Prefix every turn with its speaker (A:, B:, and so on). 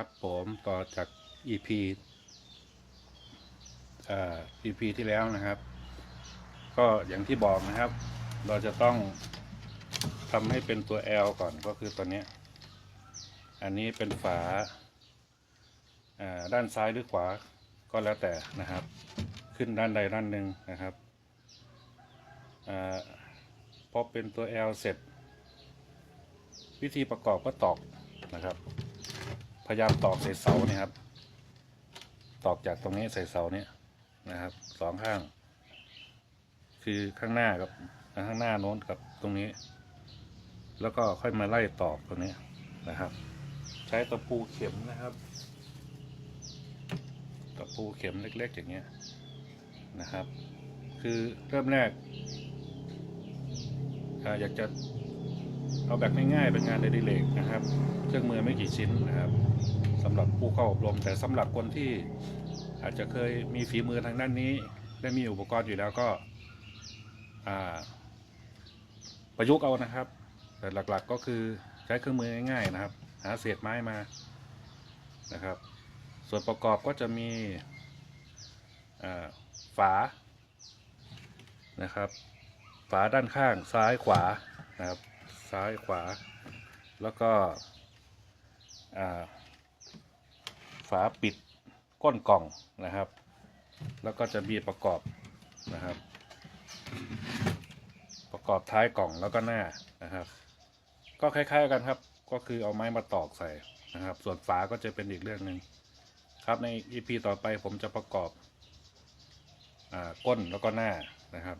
A: ครับผมต่อจาก EP อ่อ EP ที่แล้วนะครับ ก็อย่างที่บอกนะครับ เราจะต้องทำให้เป็นตัว L ก่อนก็คือตัวนี้ อันนี้เป็นฝาด้านซ้ายหรือขวาก็แล้วแต่นะครับ ขึ้นด้านใดด้านหนึ่งนะครับอพอเป็นตัว L เสร็จ วิธีประกอบก็ตอก พยายามตอกใส่เสาเนี่ยครับ ตอกจากตรงนี้ใส่เสาเนี่ยนะครับสองข้าง คือข้างหน้ากับข้างหน้าโน้นกับตรงนี้ แล้วก็ค่อยมาไล่ตอกตรงนี้นะครับ ใช้ตะปูเข็มนะครับตะปูเข็มเล็ก ๆ อย่างเงี้ยนะครับ คือเริ่มแรกอ่าอยากจะ เอาแบบง่ายๆเป็นงานเดลิเลกนะครับ เครื่องมือไม่กี่ชิ้นนะครับสำหรับผู้เข้าอบรม แต่สำหรับคนที่อาจจะเคยมีฝีมือทางด้านนี้และมีอุปกรณ์อยู่แล้วก็ประยุกต์เอานะครับ แต่หลักๆก็คือใช้เครื่องมือง่ายๆนะครับ หาเศษไม้มานะครับ ส่วนประกอบก็จะมีฝานะครับ ฝาด้านข้างซ้ายขวานะครับ ซ้ายขวา แล้วก็ฝาปิดก้นกล่องนะครับ แล้วก็จะมีประกอบนะครับ ประกอบท้ายกล่องแล้วก็หน้านะครับ ก็คล้ายๆกันครับ ก็คือเอาไม้มาตอกใส่นะครับ ส่วนฝาก็จะเป็นอีกเรื่องหนึ่งครับใน EP ต่อไปผมจะประกอบอก้นแล้วก็หน้านะครับ